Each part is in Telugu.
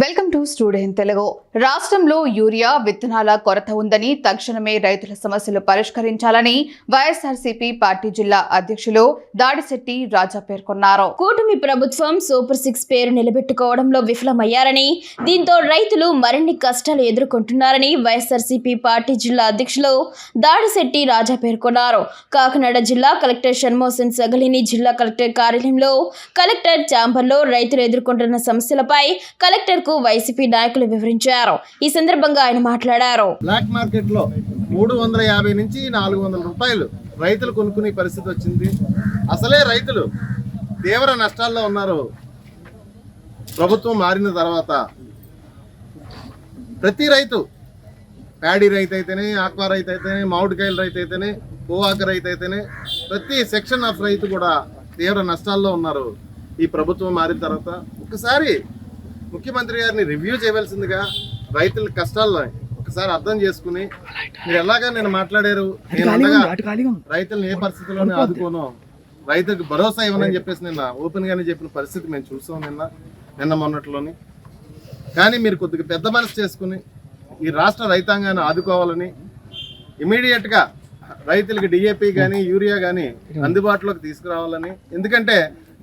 Welcome to student Telugu. రాష్ట్రంలో యూరియా విత్తనాల కొరత ఉందని తక్షణమే రైతుల సమస్యలు పరిష్కరించాలని వైఎస్ఆర్సీపీ పార్టీ జిల్లా అధ్యక్షులు దాడిశెట్టి రాజా పేర్కొన్నారు. కూటమి ప్రభుత్వం సూపర్ సిక్స్ పేరు నిలబెట్టుకోవడంలో విఫలమయ్యారని దీంతో రైతులు మరిన్ని కష్టాలు ఎదుర్కొంటున్నారని వైఎస్ఆర్సీపీ పార్టీ జిల్లా అధ్యక్షులు దాడిశెట్టి రాజా పేర్కొన్నారు. కాకినాడ జిల్లా కలెక్టర్ షణ్మోహన్ సగలిని జిల్లా కలెక్టర్ కార్యాలయంలో కలెక్టర్ ఛాంబర్లో రైతులు ఎదుర్కొంటున్న సమస్యలపై కలెక్టర్ మేరకు వైసీపీ నాయకులు వివరించారు. ఈ సందర్భంగా ఆయన మాట్లాడారు. బ్లాక్ మార్కెట్లో మూడు వందల యాభై నుంచి నాలుగు వందల రూపాయలు రైతులు కొనుక్కునే పరిస్థితి వచ్చింది. అసలే రైతులు తీవ్ర నష్టాల్లో ఉన్నారు. ప్రభుత్వం మారిన తర్వాత ప్రతి రైతు ప్యాడీ రైతు అయితేనే ఆక్వా రైతు అయితేనే మామిడికాయల రైతు అయితేనే పోవాక రైతు అయితేనే ప్రతి సెక్షన్ ఆఫ్ రైతు కూడా తీవ్ర నష్టాల్లో ఉన్నారు. ఈ ప్రభుత్వం మారిన తర్వాత ఒకసారి ముఖ్యమంత్రి గారిని రివ్యూ చేయవలసిందిగా రైతుల కష్టాలను ఒకసారి అర్థం చేసుకుని మీరు ఎలాగా నేను మాట్లాడారు? నేను రైతులను ఏ పరిస్థితుల్లోనే ఆదుకోను. రైతులకు భరోసా ఇవ్వనని చెప్పేసి నిన్న ఓపెన్ గానే చెప్పిన పరిస్థితి మేము చూసాం నిన్న నిన్న మొన్నట్లోని. కానీ మీరు కొద్దిగా పెద్ద మనసు చేసుకుని ఈ రాష్ట్ర రైతాంగాన్ని ఆదుకోవాలని ఇమీడియట్గా రైతులకి డిఏపి కానీ యూరియా కానీ అందుబాటులోకి తీసుకురావాలని. ఎందుకంటే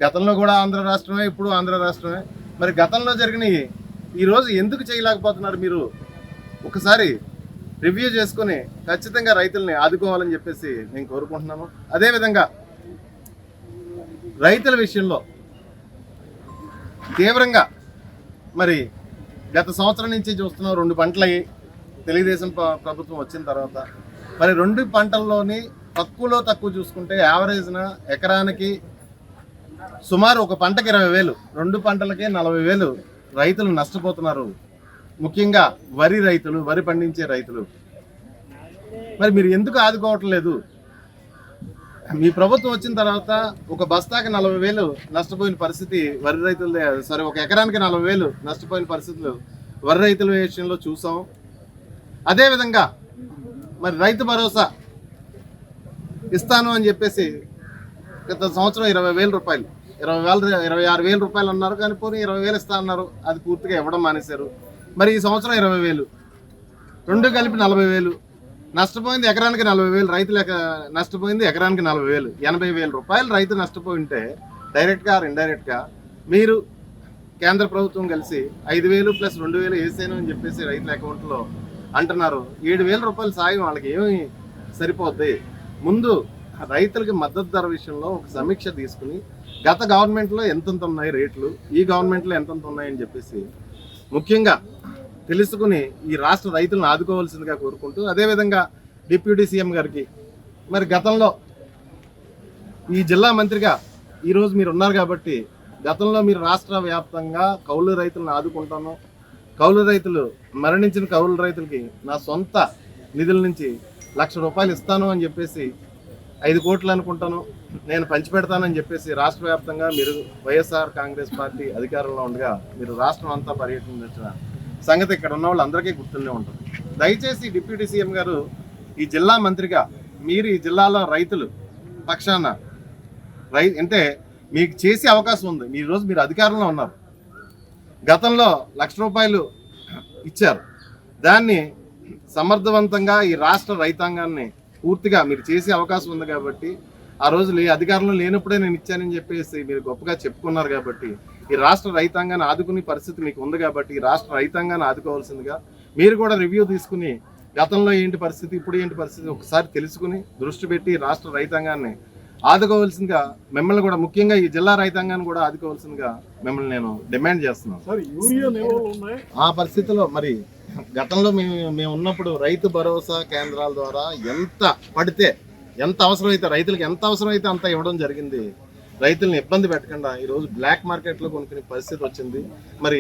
గతంలో కూడా ఆంధ్ర రాష్ట్రమే ఇప్పుడు ఆంధ్ర రాష్ట్రమే. మరి గతంలో జరిగినవి ఈరోజు ఎందుకు చేయలేకపోతున్నారు మీరు? ఒకసారి రివ్యూ చేసుకుని ఖచ్చితంగా రైతుల్ని ఆదుకోవాలని చెప్పేసి నేను కోరుకుంటున్నాను. అదేవిధంగా రైతుల విషయంలో తీవ్రంగా మరి గత సంవత్సరం నుంచి చూస్తున్నాం. రెండు పంటలయ్యి తెలుగుదేశం ప్రభుత్వం వచ్చిన తర్వాత. మరి రెండు పంటల్లోని తక్కువలో తక్కువ చూసుకుంటే యావరేజ్న ఎకరానికి సుమారు ఒక పంటకి ఇరవై వేలు రెండు పంటలకే నలభై వేలు రైతులు నష్టపోతున్నారు. ముఖ్యంగా వరి రైతులు వరి పండించే రైతులు. మరి మీరు ఎందుకు ఆదుకోవట్లేదు? మీ ప్రభుత్వం వచ్చిన తర్వాత ఒక బస్తాకి నలభై వేలు నష్టపోయిన పరిస్థితి వరి రైతుల సారీ ఒక ఎకరానికి నలభై వేలు నష్టపోయిన పరిస్థితులు వరి రైతుల విషయంలో చూసాం. అదేవిధంగా మరి రైతు భరోసా ఇస్తాను అని చెప్పేసి గత సంవత్సరం ఇరవై వేల రూపాయలు ఇరవై వేల ఇరవై ఆరు వేల రూపాయలు అన్నారు కానీ పోనీ ఇరవై వేలు ఇస్తా అన్నారు. అది పూర్తిగా ఇవ్వడం మానేశారు. మరి ఈ సంవత్సరం ఇరవై వేలు. రెండు కలిపి నలభై వేలు. నష్టపోయింది ఎకరానికి నలభై వేలు. రైతులు ఎక- నష్టపోయింది ఎకరానికి నలభై వేలు. ఎనభై వేల రూపాయలు రైతు నష్టపోయి ఉంటే డైరెక్ట్గా ఆర్ ఇండైరెక్ట్గా మీరు కేంద్ర ప్రభుత్వం కలిసి ఐదు వేలు ప్లస్ రెండు వేలు వేసాను అని చెప్పేసి రైతుల అకౌంట్లో అంటున్నారు. ఏడు వేల రూపాయలు సాయం వాళ్ళకి ఏమి సరిపోద్ది. ముందు రైతులకి మద్దతు ధర విషయంలో ఒక సమీక్ష తీసుకుని గత గవర్నమెంట్లో ఎంతెంత ఉన్నాయి రేట్లు ఈ గవర్నమెంట్లో ఎంతెంత ఉన్నాయని చెప్పేసి ముఖ్యంగా తెలుసుకుని ఈ రాష్ట్ర రైతులను ఆదుకోవాల్సిందిగా కోరుకుంటూ అదేవిధంగా డిప్యూటీ సీఎం గారికి మరి గతంలో ఈ జిల్లా మంత్రిగా ఈరోజు మీరు ఉన్నారు కాబట్టి గతంలో మీరు రాష్ట్ర వ్యాప్తంగా కౌలు రైతులను ఆదుకుంటాను కౌలు రైతులు మరణించిన కౌలు రైతులకి నా సొంత నిధుల నుంచి లక్ష రూపాయలు ఇస్తాను అని చెప్పేసి ఐదు కోట్లు అనుకుంటాను. నేను పంచిపెడతానని చెప్పేసి రాష్ట్ర వ్యాప్తంగా మీరు వైఎస్ఆర్ కాంగ్రెస్ పార్టీ అధికారంలో ఉండగా మీరు రాష్ట్రం అంతా పర్యటించిన సంగతి ఇక్కడ ఉన్న వాళ్ళందరికీ గుర్తుండే ఉంటుంది. దయచేసి డిప్యూటీ సీఎం గారు ఈ జిల్లా మంత్రిగా మీరు ఈ జిల్లాలో రైతులు పక్షాన రై అంటే మీకు చేసే అవకాశం ఉంది. మీ రోజు మీరు అధికారంలో ఉన్నారు. గతంలో లక్ష రూపాయలు ఇచ్చారు. దాన్ని సమర్థవంతంగా ఈ రాష్ట్ర రైతాంగాన్ని పూర్తిగా మీరు చేసే అవకాశం ఉంది కాబట్టి ఆ రోజు అధికారంలో లేనప్పుడే నేను ఇచ్చానని చెప్పేసి మీరు గొప్పగా చెప్పుకున్నారు కాబట్టి ఈ రాష్ట్ర రైతాంగాన్ని ఆదుకునే పరిస్థితి మీకు ఉంది కాబట్టి ఈ రాష్ట్ర రైతాంగాన్ని ఆదుకోవాల్సిందిగా మీరు కూడా రివ్యూ తీసుకుని గతంలో ఏంటి పరిస్థితి ఇప్పుడు ఏంటి పరిస్థితి ఒకసారి తెలుసుకుని దృష్టి పెట్టి రాష్ట్ర రైతాంగాన్ని ఆదుకోవాల్సిందిగా మిమ్మల్ని కూడా ముఖ్యంగా ఈ జిల్లా రైతాంగాన్ని కూడా ఆదుకోవాల్సిందిగా మిమ్మల్ని నేను డిమాండ్ చేస్తున్నాను. ఆ పరిస్థితిలో మరి గతంలో మేము మేము ఉన్నప్పుడు రైతు భరోసా కేంద్రాల ద్వారా ఎంత పడితే ఎంత అవసరమైతే రైతులకు ఎంత అవసరమైతే అంత ఇవ్వడం జరిగింది. రైతుల్ని ఇబ్బంది పెట్టకుండా ఈరోజు బ్లాక్ మార్కెట్లో కొనుక్కునే పరిస్థితి వచ్చింది. మరి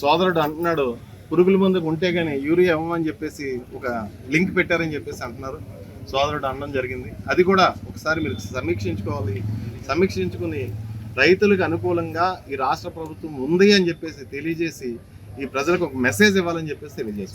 సోదరుడు అంటున్నాడు పురుగుల మందుకు ఉంటే కానీ యూరియా ఇవ్వమని చెప్పేసి ఒక లింక్ పెట్టారని చెప్పేసి అంటున్నారు. సోదరుడు అనడం జరిగింది. అది కూడా ఒకసారి మీరు సమీక్షించుకోవాలి. సమీక్షించుకుని రైతులకు అనుకూలంగా ఈ రాష్ట్ర ప్రభుత్వం ఉంది అని చెప్పేసి తెలియజేసి ఈ ప్రజలకు ఒక మెసేజ్ ఇవ్వాలని చెప్పేసి తెలియజేసి